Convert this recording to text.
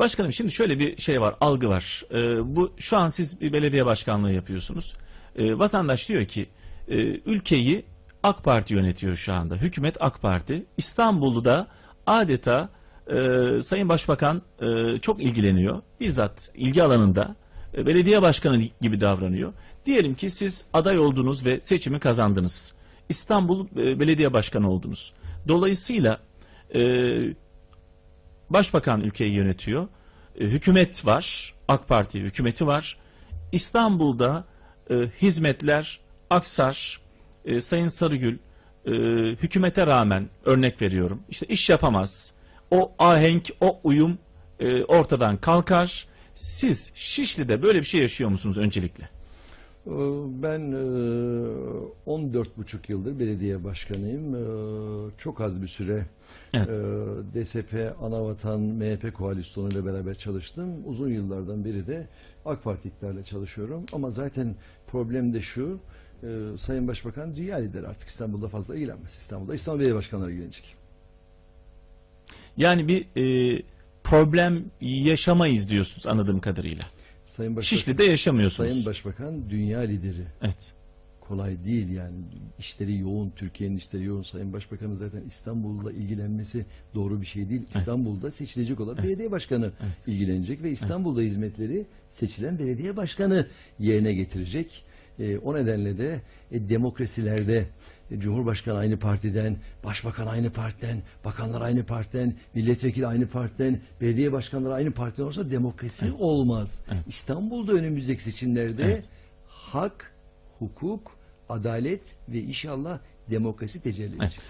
başkanım şimdi şöyle bir şey var, algı var. Ee, bu şu an siz bir belediye başkanlığı yapıyorsunuz. Ee, vatandaş diyor ki e, ülkeyi AK Parti yönetiyor şu anda. Hükümet AK Parti. İstanbul'da adeta e, Sayın Başbakan e, çok ilgileniyor. Bizzat ilgi alanında e, belediye başkanı gibi davranıyor. Diyelim ki siz aday oldunuz ve seçimi kazandınız. İstanbul e, Belediye Başkanı oldunuz. Dolayısıyla e, Başbakan ülkeyi yönetiyor. E, hükümet var. AK Parti hükümeti var. İstanbul'da e, hizmetler aksar. E, Sayın Sarıgül e, hükümete rağmen örnek veriyorum. İşte iş yapamaz. O ahenk, o uyum e, ortadan kalkar. Siz Şişli'de böyle bir şey yaşıyor musunuz öncelikle? Ee, Ben e, 14,5 yıldır belediye başkanıyım. Ee, Çok az bir süre Evet. e, DSP, Anavatan, MHP koalisyonu ile beraber çalıştım. Uzun yıllardan beri de AK Parti iktidarıyla çalışıyorum. Ama zaten problem de şu, e, Sayın Başbakan dünya lideri artık İstanbul'da fazla ilgilenmez. İstanbul'da İstanbul Belediye Başkanları ilgilenecek. Yani bir e, problem yaşamayız diyorsunuz anladığım kadarıyla. Sayın Başbakan, Şişli'de yaşamıyorsunuz. Sayın Başbakan dünya lideri. Evet. kolay değil yani işleri yoğun Türkiye'nin işleri yoğun Sayın Başbakanın zaten İstanbul'la ilgilenmesi doğru bir şey değil. İstanbul'da seçilecek olan belediye başkanı ilgilenecek ve İstanbul'da hizmetleri seçilen belediye başkanı yerine getirecek. Ee, o nedenle de e, demokrasilerde e, Cumhurbaşkanı aynı partiden, başbakan aynı partiden, bakanlar aynı partiden, milletvekili aynı partiden, belediye başkanları aynı partiden olsa demokrasi olmaz. İstanbul'da önümüzdeki seçimlerde Evet. hak, hukuk, adalet ve inşallah demokrasi tecelli edecek.